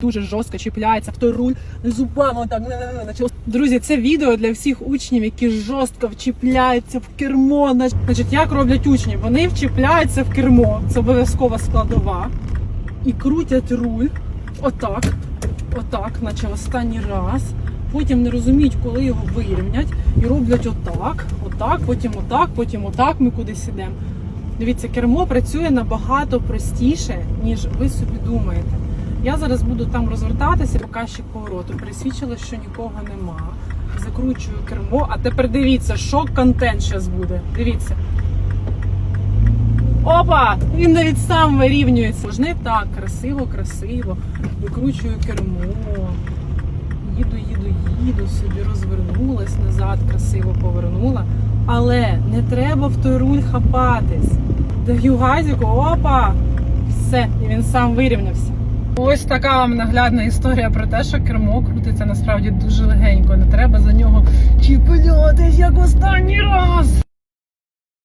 дуже жорстко чіпляється в той руль зубами. Так. Друзі, це відео для всіх учнів, які жорстко вчіпляються в кермо. Значить, як роблять учні? Вони вчіпляються в кермо. Це обов'язкова складова. І крутять руль. Отак. Отак, наче останній раз. Потім не розуміють, коли його вирівнять. І роблять отак, отак, потім отак, потім отак. Ми кудись ідемо. Дивіться, кермо працює набагато простіше, ніж ви собі думаєте. Я зараз буду там розвертатися, показчик повороту. Присвідчила, що нікого нема. Закручую кермо. А тепер дивіться, що контент зараз буде. Дивіться. Опа! Він навіть сам вирівнюється. Можна так, красиво, красиво. Викручую кермо. Їду, їду, їду, собі розвернулась назад, красиво повернула. Але не треба в той руль хапатись. Даю газіку, опа! Все, і він сам вирівнявся. Ось така вам наглядна історія про те, що кермо крутиться насправді дуже легенько. Не треба за нього чіплятись, як останній раз.